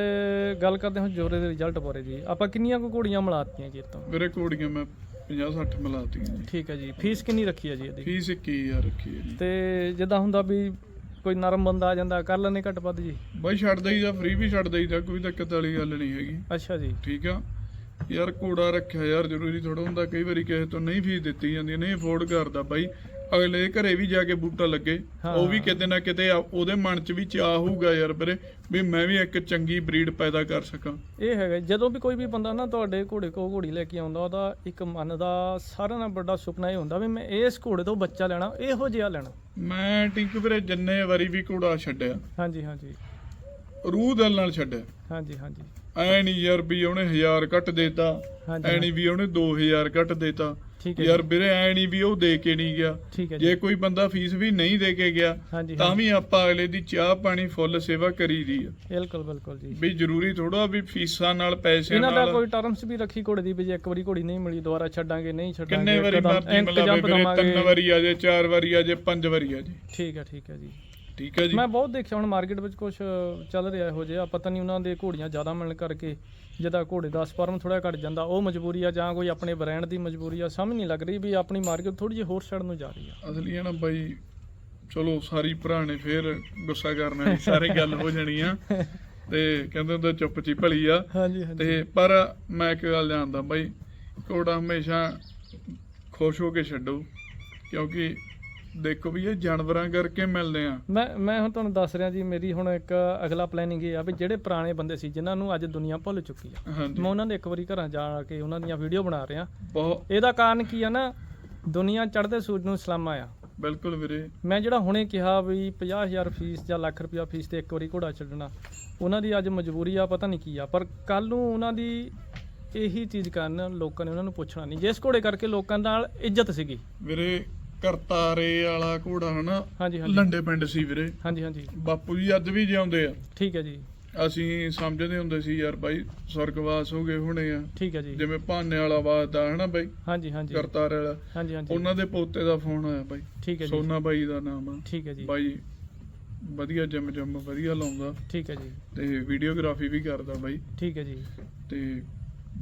ਗੱਲ ਕਰਦੇ ਹਾਂ ਜੋਰੇ ਦੇ ਰਿਜ਼ਲਟ ਬਾਰੇ ਜੀ। ਆਪਾਂ ਕਿੰਨੀਆਂ ਕੁ ਘੋੜੀਆਂ ਮਿਲਾਤੀਆਂ ਜੀ ਇੱਥੋਂ? ਮੇਰੇ ਕੋੜੀਆਂ ਮੈਂ 50 60 ਮਿਲਾਤੀਆਂ ਜੀ। ਠੀਕ ਹੈ ਜੀ। ਫੀਸ ਕਿੰਨੀ ਰੱਖੀ ਹੈ ਜੀ ਇਹਦੀ? ਫੀਸ 21000 ਰੱਖੀ ਹੈ ਜੀ। ਤੇ ਜਿੱਦਾਂ ਹੁੰਦਾ ਵੀ ਕੋਈ ਨਰਮ ਬੰਦਾ ਆ ਜਾਂਦਾ ਕਰ ਲੈਣੇ ਘੱਟ ਵੱਧ ਜੀ? ਬਾਈ ਛੱਡ ਦੇਈਦਾ ਫ੍ਰੀ ਵੀ ਛੱਡ ਦੇਈਦਾ ਕੋਈ ਦਿੱਕਤ ਵਾਲੀ ਗੱਲ ਨਹੀਂ ਹੈਗੀ। ਅੱਛਾ ਜੀ। ਠੀਕ ਆ? ਯਾਰ ਘੋੜਾ ਰੱਖਿਆ ਯਾਰ ਜ਼ਰੂਰੀ ਥੋੜਾ ਹੁੰਦਾ ਕਈ ਵਾਰੀ ਕਿਸੇ ਤੋਂ ਨਹੀਂ ਫੀਸ ਦਿੱਤੀ ਜਾਂਦੀ ਨਹੀਂ ਅਫੋਰਡ ਕਰਦਾ ਬਾਈ। ਅਗਲੇ ਦੇ ਘਰੇ ਵੀ ਜਾ ਕੇ ਬੂਟਾ ਲੱਗੇ। ਉਹ ਵੀ ਕਿਤੇ ਨਾ ਕਿਤੇ ਆ- ਉਹਦੇ ਮਨ 'ਚ ਵੀ ਚਾਹ ਹੋਊਗਾ ਯਾਰ ਵੀਰੇ ਵੀ ਮੈਂ ਵੀ ਇੱਕ ਚੰਗੀ ਬਰੀਡ ਪੈਦਾ ਕਰ ਸਕਾਂ। ਇਹ ਹੈਗਾ ਜਦੋਂ ਵੀ ਕੋਈ ਵੀ ਬੰਦਾ ਨਾ ਤੁਹਾਡੇ ਘੋੜੇ ਕੋ ਘੋੜੀ ਲੈ ਕੇ ਆਉਂਦਾ ਉਹਦਾ ਇੱਕ ਮਨ ਦਾ ਸਾਰਿਆਂ ਨਾਲੋਂ ਵੱਡਾ ਸੁਪਨਾ ਇਹ ਹੁੰਦਾ ਵੀ ਮੈਂ ਇਸ ਘੋੜੇ ਤੋਂ ਬੱਚਾ ਲੈਣਾ ਇਹੋ ਜਿਹਾ ਲੈਣਾ। ਮੈਂ ਟਿੰਕ ਵੀਰੇ ਜਿੰਨੇ ਵਾਰੀ ਵੀ ਘੋੜਾ ਛੱਡਿਆ ਹਾਂਜੀ ਹਾਂਜੀ। ਰੂਹ ਦਿਲ ਨਾਲ ਛੱਡਿਆ। ਹਾਂਜੀ ਹਾਂਜੀ। ਐ ਨਹੀਂ ਯਾਰ ਵੀ ਉਹਨੇ 1000 ਘੱਟ ਦੇਤਾ ਹਾਂਜੀ ਐ ਨਹੀਂ ਵੀ ਉਹਨੇ 2000 ਘੱਟ ਦੇਤਾ। ਠੀਕ ਹੈ ਯਾਰ ਵੀਰੇ ਐ ਨਹੀਂ ਵੀ ਉਹ ਦੇ ਕੇ ਨਹੀਂ ਗਿਆ। ਜੀ ਕੋਈ ਬੰਦਾ ਫੀਸ ਵੀ ਨਹੀਂ ਦੇ ਕੇ ਗਿਆ ਤਾਂ ਵੀ ਆਪਾਂ ਅਗਲੇ ਦੀ ਚਾਹ ਪਾਣੀ ਫੁੱਲ ਸੇਵਾ ਕਰੀਦੀ ਆ। ਬਿਲਕੁਲ ਬਿਲਕੁਲ ਜੀ। ਵੀ ਜ਼ਰੂਰੀ ਥੋੜਾ ਵੀ ਫੀਸਾਂ ਨਾਲ ਪੈਸਿਆਂ ਇਹਨਾਂ ਦਾ ਨਾਲ। ਕੋਈ ਟਰਮਸ ਵੀ ਰੱਖੀ ਘੋੜੇ ਦੀ ਵੀ ਜੇ ਇੱਕ ਵਾਰੀ ਘੋੜੀ ਨਹੀਂ ਮਿਲੀ ਦੁਬਾਰਾ ਛੱਡਾਂਗੇ ਨਹੀਂ ਛੱਡਾਂਗੇ ਕਿੰਨੇ ਵਾਰੀ ਇੰਕ ਮਿਲਾਵੇ ਵੀਰੇ। ਤਿੰਨ ਵਾਰੀ ਆ ਜੇ ਚਾਰ ਵਾਰੀ ਆ ਜੇ ਪੰਜ ਵਾਰੀ ਆ ਜੇ। ਠੀਕ ਹੈ ਠੀਕ ਹੈ ਜੀ। ਠੀਕ ਹੈ ਜੀ। ਮੈਂ ਬਹੁਤ ਦੇਖਿਆ ਹੁਣ ਮਾਰਕੀਟ ਵਿੱਚ ਕੁਝ ਚੱਲ ਰਿਹਾ ਇਹੋ ਜਿਹਾ ਪਤਾ ਨਹੀਂ ਉਹਨਾਂ ਦੇ ਘੋੜੀਆਂ ਜ਼ਿਆਦਾ ਮਿਲਣ ਕਰਕੇ ਜਿਹਦਾ ਘੋੜੇ ਦਾ ਸਪਰਮ ਥੋੜਾ ਘਟ ਜਾਂਦਾ ਉਹ ਮਜਬੂਰੀ ਆ ਜਾਂ ਕੋਈ ਆਪਣੇ ਬ੍ਰਾਂਡ ਦੀ ਮਜਬੂਰੀ ਆ ਸਮਝ ਨਹੀਂ ਲੱਗ ਰਹੀ ਵੀ ਆਪਣੀ ਮਾਰਕੀਟ ਥੋੜੀ ਜਿਹੀ ਹੋਰ ਸਾਈਡ ਨੂੰ ਜਾ ਰਹੀ ਆ। ਅਸਲੀ ਹੈ ਨਾ ਬਾਈ ਚਲੋ ਸਾਰੀ ਭਰਾ ਨੇ ਫੇਰ ਗੁੱਸਾ ਕਰਨਾ ਸਾਰੇ ਗੱਲ ਹੋ ਜਾਣੀ ਆ। ਤੇ ਕਹਿੰਦੇ ਹੁੰਦੇ ਚੁੱਪ ਚੀ ਭਲੀ ਆ। ਹਾਂਜੀ। ਤੇ ਪਰ ਮੈਂ ਇੱਕ ਗੱਲ ਜਾਣਦਾ ਬਾਈ ਘੋੜਾ ਹਮੇਸ਼ਾ ਖੁਸ਼ ਹੋ ਕੇ ਛੱਡੋ ਕਿਉਂਕਿ ਦੇਖੋ ਵੀ ਇਹ ਜਾਨਵਰਾਂ ਕਰਕੇ ਮਿਲਦੇ ਆ। ਮੈਂ ਮੈਂ ਹੁਣ ਤੁਹਾਨੂੰ ਦੱਸ ਰਿਹਾ ਜੀ ਮੇਰੀ ਹੁਣ ਇੱਕ ਅਗਲਾ ਪਲੈਨਿੰਗ ਇਹ ਆ ਵੀ ਜਿਹੜੇ ਪੁਰਾਣੇ ਬੰਦੇ ਸੀ ਜਿਨ੍ਹਾਂ ਨੂੰ ਅੱਜ ਦੁਨੀਆ ਭੁੱਲ ਚੁੱਕੀ ਆ। ਹਾਂਜੀ। ਮੈਂ ਉਹਨਾਂ ਦੇ ਇੱਕ ਵਾਰੀ ਘਰਾਂ ਜਾ ਕੇ ਉਹਨਾਂ ਦੀਆਂ ਵੀਡੀਓ ਬਣਾ ਰਿਹਾ। ਬਹੁਤ। ਇਹਦਾ ਕਾਰਨ ਕੀ ਆ ਨਾ ਦੁਨੀਆ ਚੜ੍ਹਦੇ ਸੂਰਜ ਨੂੰ ਸਲਾਮਾ ਆ ਬਿਲਕੁਲ ਵੀਰੇ। ਮੈਂ ਜਿਹੜਾ ਹੁਣੇ ਕਿਹਾ ਵੀ 50000 ਫੀਸ ਜਾਂ ਲੱਖ ਰੁਪਇਆ ਫੀਸ ਤੇ ਇੱਕ ਵਾਰੀ ਘੋੜਾ ਛੱਡਣਾ ਉਹਨਾਂ ਦੀ ਅੱਜ ਮਜਬੂਰੀ ਆ ਪਤਾ ਨਹੀਂ ਕੀ ਆ। ਪਰ ਕੱਲ ਨੂੰ ਉਹਨਾਂ ਦੀ ਇਹੀ ਚੀਜ਼ ਕਰਨ ਲੋਕਾਂ ਨੇ ਉਹਨਾਂ ਨੂੰ ਪੁੱਛਣਾ ਨਹੀਂ। ਜਿਸ ਘੋੜੇ ਕਰਕੇ ਲੋਕਾਂ ਨਾਲ ਇੱਜ਼ਤ ਸੀਗੀ। ਵੀਰੇ ਕਰਤਾਰੇ ਵਾਲਾ ਘੋੜਾ ਹਨਾ? ਹਾਂਜੀ ਹਾਂਜੀ। ਲੰਡੇ ਪਿੰਡ ਸੀ ਵੀਰੇ। ਹਾਂਜੀ ਹਾਂਜੀ। ਬਾਪੂ ਜੀ ਅੱਜ ਵੀ ਜਿਉਂਦੇ ਆ। ਠੀਕ ਹੈ ਜੀ। ਅਸੀਂ ਸਮਝਦੇ ਹੁੰਦੇ ਸੀ ਯਾਰ ਬਾਈ ਸਵਰਗਵਾਸ ਹੋ ਗਏ ਹੋਣੇ ਆ। ਠੀਕ ਹੈ ਜੀ। ਜਿਵੇਂ ਭਾਨੇ ਵਾਲਾ ਵਾਦਾ ਹਨਾ ਬਾਈ? ਹਾਂਜੀ ਹਾਂਜੀ। ਕਰਤਾਰੇ ਵਾਲਾ। ਹਾਂਜੀ ਹਾਂਜੀ। ਉਹਨਾਂ ਦੇ ਪੋਤੇ ਦਾ ਫੋਨ ਆਇਆ ਬਾਈ। ਠੀਕ ਹੈ ਜੀ। ਸੋਨਾ ਬਾਈ ਦਾ ਨਾਮ ਆ। ਠੀਕ ਹੈ ਜੀ। ਬਾਈ ਵਧੀਆ ਜਿਮ ਜਿਮ ਵਧੀਆ ਲਾਉਂਦਾ। ਠੀਕ ਹੈ ਜੀ। ਤੇ ਵੀਡੀਓਗ੍ਰਾਫੀ ਵੀ ਕਰਦਾ ਬਾਈ। ਠੀਕ ਹੈ ਜੀ। ਤੇ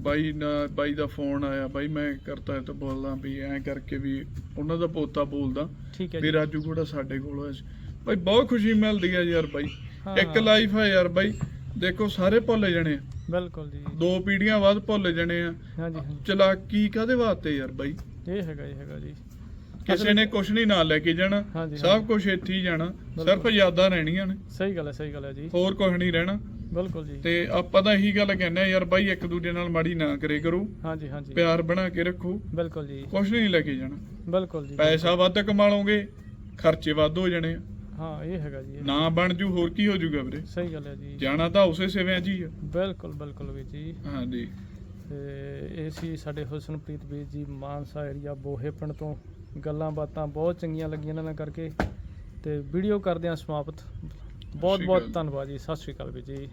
ਬਾਈ ਨਾ ਬਾਈ ਦਾ ਫੋਨ ਆਇਆ ਬਾਈ ਮੈਂ ਕਰਤਾ ਤਾਂ ਬੋਲਦਾ ਵੀ ਐਂ ਕਰਕੇ ਵੀ ਉਹਨਾਂ ਦਾ ਪੋਤਾ ਬੋਲਦਾ ਠੀਕ ਹੈ ਵੀ ਜੀ। ਰਾਜੂ ਘੋੜਾ ਸਾਡੇ ਕੋਲ ਹੋਇਆ ਸੀ ਬਾਈ ਬਹੁਤ ਖੁਸ਼ੀ ਮਿਲਦੀ ਆ ਯਾਰ ਬਾਈ। ਹਾਂ, ਇੱਕ ਲਾਈਫ ਆ ਯਾਰ ਬਾਈ। ਦੇਖੋ ਸਾਰੇ ਭੁੱਲ ਜਾਣੇ ਆ। ਬਿਲਕੁਲ ਜੀ। ਦੋ ਪੀੜ੍ਹੀਆਂ ਬਾਅਦ ਭੁੱਲ ਜਾਣੇ ਆ। ਹਾਂਜੀ ਹਾਂਜੀ। ਚਲਾਕੀ ਕਾਦੇ ਵਾਸਤੇ ਯਾਰ ਬਾਈ? ਇਹ ਹੈਗਾ ਇਹ ਹੈਗਾ ਜੀ। ਕਿਸੇ ਨੇ ਕੁਛ ਨਹੀਂ ਨਾਲ ਲੈ ਕੇ ਜਾਣਾ। ਹਾਂਜੀ, ਸਭ ਕੁਝ ਇੱਥੇ ਹੀ ਜਾਣਾ। ਸਿਰਫ ਯਾਦਾਂ ਰਹਿਣੀਆਂ ਨੇ। ਸਹੀ ਗੱਲ ਹੈ ਸਹੀ ਗੱਲ ਹੈ ਜੀ। ਹੋਰ ਕੁਝ ਨਹੀਂ ਰਹਿਣਾ। ਬਿਲਕੁਲ ਜੀ। ਤੇ ਆਪਾਂ ਤਾਂ ਇਹੀ ਗੱਲ ਕਹਿੰਦੇ ਆ ਯਾਰ ਬਾਈ ਇੱਕ ਦੂਜੇ ਨਾਲ ਮਾੜੀ ਨਾ ਕਰੇ ਕਰੋ। ਹਾਂਜੀ ਹਾਂਜੀ। ਪਿਆਰ ਬਣਾ ਕੇ ਰੱਖੋ। ਬਿਲਕੁਲ ਜੀ। ਕੁਛ ਨਹੀਂ ਲੈ ਕੇ ਜਾਣਾ। ਬਿਲਕੁਲ ਜੀ। ਪੈਸਾ ਵੱਧ ਕਮਾ ਲਓਗੇ ਖਰਚੇ ਵੱਧ ਹੋ ਜਾਣੇ ਆ। ਹਾਂ ਇਹ ਹੈਗਾ ਜੀ। ਨਾ ਬਣ ਜੂ ਹੋਰ ਕੀ ਹੋ ਜੂਗਾ ਵੀਰੇ? ਸਹੀ ਗੱਲ ਹੈ ਜੀ। ਜਾਣਾ ਤਾਂ ਉਸੇ ਸਿਵਿਆਂ ਹੀ ਆ। ਬਿਲਕੁਲ ਬਿਲਕੁਲ ਵੀਰ ਜੀ। ਹਾਂਜੀ। ਤੇ ਇਹ ਸੀ ਸਾਡੇ ਹੁਸਨਪ੍ਰੀਤ ਵੀਰ ਜੀ ਮਾਨਸਾ ਏਰੀਆ ਬੋਹੇ ਪਿੰਡ ਤੋਂ। ਗੱਲਾਂ ਬਾਤਾਂ ਬਹੁਤ ਚੰਗੀਆਂ ਲੱਗੀਆਂ ਇਹਨਾਂ ਨਾਲ ਕਰਕੇ। ਤੇ ਵੀਡੀਓ ਕਰਦੇ ਹਾਂ ਸਮਾਪਤ। ਬਹੁਤ ਬਹੁਤ। ਧੰਨਵਾਦ ਜੀ ਸਤਿ ਸ਼੍ਰੀ ਅਕਾਲ ਵੀਰ ਜੀ।